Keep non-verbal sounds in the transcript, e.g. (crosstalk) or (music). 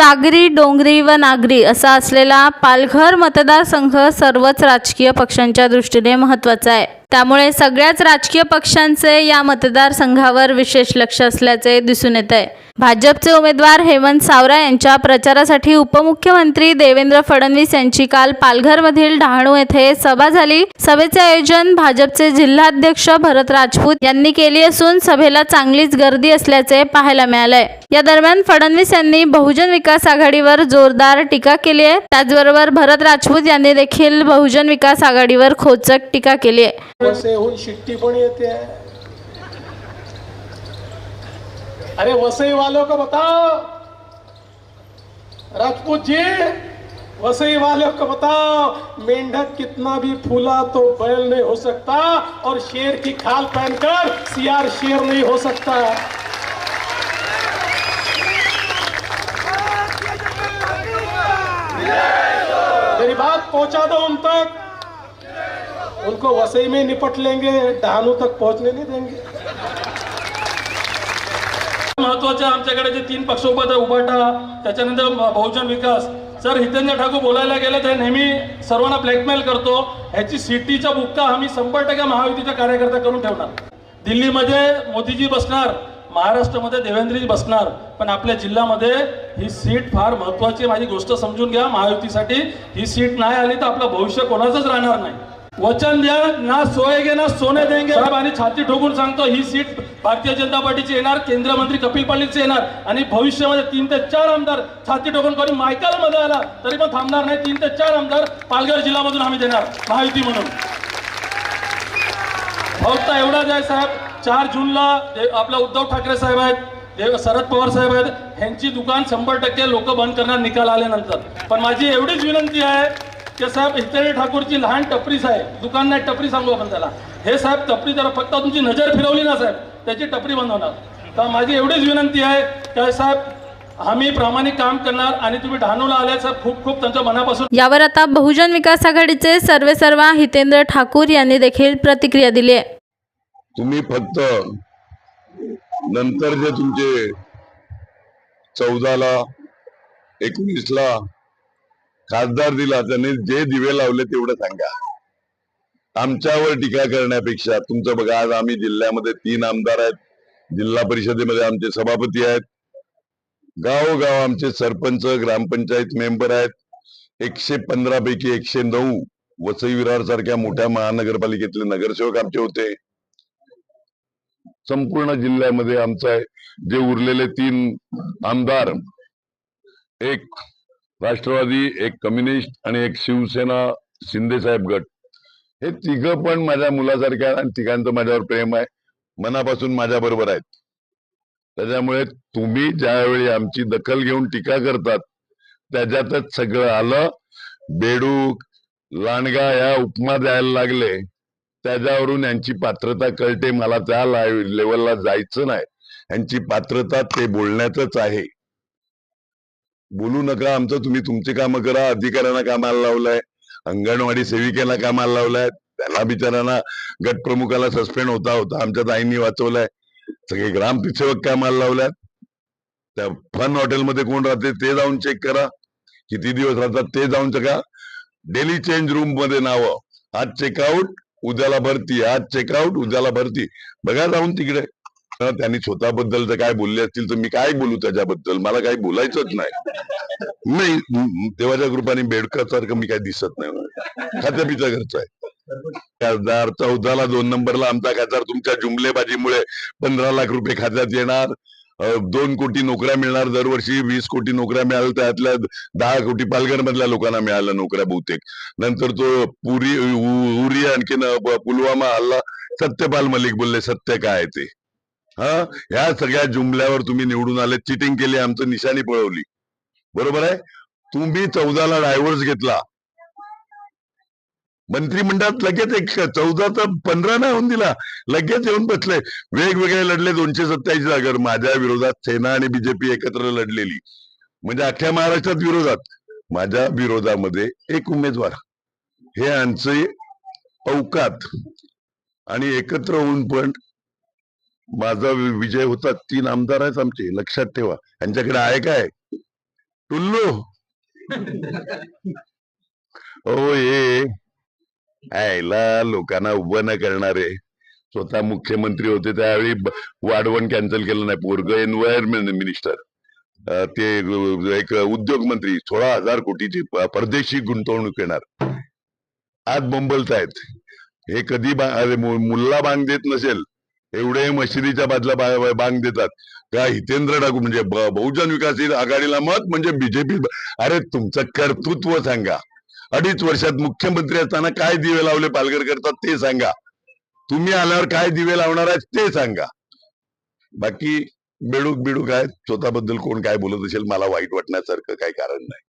सागरी डोंगरी व नागरी असा असलेला पालघर मतदारसंघ सर्वच राजकीय पक्षांच्या दृष्टीने महत्त्वाचा आहे. त्यामुळे सगळ्याच राजकीय पक्षांचे या मतदारसंघावर विशेष लक्ष असल्याचे दिसून येत आहे. भाजपचे उमेदवार हेमंत सावरा यांच्या प्रचारासाठी उपमुख्यमंत्री देवेंद्र फडणवीस यांची काल पालघरमधील डहाणू येथे सभा झाली. सभेचे आयोजन भाजपचे जिल्हाध्यक्ष भरत राजपूत यांनी केली असून सभेला चांगलीच गर्दी असल्याचे पाहायला मिळालंय. या दरम्यान फडणवीस यांनी बहुजन विकास आघाडीवर जोरदार टीका केली आहे. त्याचबरोबर भरत राजपूत यांनी देखील बहुजन विकास आघाडीवर खोचक टीका केली आहे. वसईहून शिट्टी पण येते. अरे वसई वालों को बताओ. राजपूत जी वसई वालों को बताओ, मेंढक कितना भी फूला तो बैल नहीं हो सकता और शेर की खाल पहनकर सियार शेर नहीं हो सकता. मेरी बात पहुँचा दो उन तक. उनको वसई में निपट लेंगे डहानू तक पहुंचने नहीं देंगे। महत्त्वाचे आमच्याकडे जे तीन पक्ष उभा उभाटा त्याच्यानंतर बहुजन विकास. सर हितेंद्र ठाकूर बोलायला गेले तर नेहमी सर्वांना ब्लॅकमेल करतो. ह्याची सिटीचा बुक्का आम्ही शंभर टक्के महायुतीचा कार्यकर्ता करून ठेवणार. दिल्लीमध्ये मोदीजी बसणार महाराष्ट्रामध्ये देवेंद्रजी बसणार पण आपल्या जिल्ह्यामध्ये ही सीट फार महत्वाची माझी गोष्ट समजून घ्या महायुतीसाठी ही सीट नाही आली तर आपलं भविष्य कोणाचंच राहणार नाही. वचन द्या ना सोयगे ना सोने देंगे. साहेब आणि छाती ठोकून सांगतो ही सीट भारतीय जनता पार्टीची येणार केंद्रीय मंत्री कपिल पाटीलची येणार आणि भविष्यामध्ये तीन ते चार आमदार छाती ठोकून करून मायकाला मध्ये आला तरी पण थांबणार नाही. तीन ते चार आमदार पालघर जिल्ह्यामधून आम्ही देणार महायुती म्हणून. फक्त एवढाच आहे साहेब चार जूनला आपला उद्धव ठाकरे साहेब आहेत शरद पवार साहेब आहेत ह्यांची दुकान शंभर टक्के लोक बंद करणार निकाल आल्यानंतर. पण माझी एवढीच विनंती आहे की साहेब हितेंद्र ठाकूरची लहान टपरीच आहे दुकान नाही टपरी सांगू आपण त्याला. हे साहेब टपरी जरा फक्त तुमची नजर फिरवली ना साहेब त्याची टपरी बंद होणार तर माझी एवढीच विनंती आहे की साहेब आम्ही प्रामाणिक काम करणार आणि तुम्ही डहाणूला आले साहेब खूप खूप त्यांच्या मनापासून. यावर आता बहुजन विकास आघाडीचे सर्वेसर्वा हितेंद्र ठाकूर यांनी देखील प्रतिक्रिया दिली आहे. तुम्ही फक्त नंतर जे तुमचे चौदाला एकोणीसला खासदार दिला त्याने जे दिवे लावले तेवढं सांगा. आमच्यावर टीका करण्यापेक्षा तुमचं बघा आज आम्ही जिल्ह्यामध्ये तीन आमदार आहेत जिल्हा परिषदेमध्ये आमचे सभापती आहेत. गावोगाव आमचे सरपंच ग्रामपंचायत मेंबर आहेत. एकशे पंधरा पैकी एकशे नऊ वसई विरार सारख्या मोठ्या महानगरपालिकेतले नगरसेवक आमचे होते. संपूर्ण जिल्ह्यामध्ये आमचा जे उरलेले तीन आमदार एक राष्ट्रवादी एक कम्युनिस्ट आणि एक शिवसेना शिंदेसाहेब गट. हे तिघ पण माझ्या मुलासारखे आहेत आणि तिघांचं माझ्यावर प्रेम आहे. मनापासून माझ्या बरोबर आहेत. त्याच्यामुळे तुम्ही ज्यावेळी आमची दखल घेऊन टीका करतात त्याच्यातच सगळं आलं. बेडूक लांडगा या उपमा द्यायला लागले. त्याच्यावरून यांची पात्रता कळते. मला त्या लेवलला जायचं नाही. यांची पात्रता ते बोलण्यातच आहे. बोलू नका आमचं तुम्ही तुमची कामं करा अधिकाऱ्यांना कामाला लावलंय अंगणवाडी सेविकेला कामाला लावलाय त्याला बिचाऱ्यांना गट प्रमुखाला सस्पेंड होता होता आमच्या ताईंनी वाचवलाय. सगळे ग्रामसेवक कामाला लावल्यात. त्या फन हॉटेलमध्ये कोण राहते ते जाऊन चेक करा. किती दिवस राहतात ते जाऊन चेका डेली चेंज रूममध्ये नावं. आज चेकआउट उद्याला भरती. आज चेकआउट उद्याला भरती. बघा जाऊन तिकडे. त्यांनी स्वतःबद्दल जर काय बोलले असतील तर मी काय बोलू त्याच्याबद्दल? मला काही बोलायचंच (laughs) नाही. नाही म- देवाच्या कृपाने बेडकर सारखं मी काही दिसत नाही खात्या पिच्या घरचा आहे. खासदार चौदाला दोन नंबरला आमचा खासदार तुमच्या जुमलेबाजीमुळे पंधरा लाख रुपये खात्यात येणार. दोन कोटी नोकऱ्या मिळणार दरवर्षी वीस कोटी नोकऱ्या मिळाल्या त्यातल्या दहा कोटी पालघर मधल्या लोकांना मिळाल्या नोकऱ्या बहुतेक. नंतर तो पुरी उरी आणखीन पुलवामा हल्ला सत्यपाल मलिक बोलले सत्य काय ते? हा? ह्या सगळ्या जुमल्यावर तुम्ही निवडून आले चिटिंग केली आमचं निशाणी पळवली. बरोबर आहे? तुम्ही चौदाला डायव्हर्स घेतला. मंत्रिमंडळात लगेच एक चौदाचा पंधरा नाही होऊन दिला. लगेच येऊन बसले. वेगवेगळे लढले दोनशे सत्याऐंशी जागर. माझ्या विरोधात सेना आणि बीजेपी एकत्र लढलेली. म्हणजे अख्ख्या महाराष्ट्रात विरोधात. माझ्या विरोधामध्ये एक उमेदवार. हे आमचे अवकात आणि एकत्र होऊन पण माझा विजय होता तीन आमदार आहेत आमचे लक्षात ठेवा. यांच्याकडे आहे काय? टुल्लू. हो ये. आयला लोकांना उभं न करणारे. स्वतः मुख्यमंत्री होते त्यावेळी वाढवण कॅन्सल केलं नाही. पोरग एन्व्हायरमेंट मिनिस्टर ते एक उद्योग मंत्री सोळा हजार कोटीची परदेशी गुंतवणूक येणार आज बोंबलत आहेत हे कधी बा- अरे मुल्ला बांग देत नसेल. एवढे मशिदीच्या बाजूला बांग देतात. का हितेंद्र ठाकूर म्हणजे बहुजन विकास आघाडीला मत म्हणजे बीजेपी अरे तुमचं कर्तृत्व सांगा. अडीच वर्षात मुख्यमंत्री असताना काय दिवे लावले पालघर करतात ते सांगा. तुम्ही आल्यावर काय दिवे लावणार आहेत ते सांगा. बाकी बेडूक बिडूक आहेत. स्वतःबद्दल कोण काय बोलत असेल मला वाईट वाटण्यासारखं काही कारण नाही.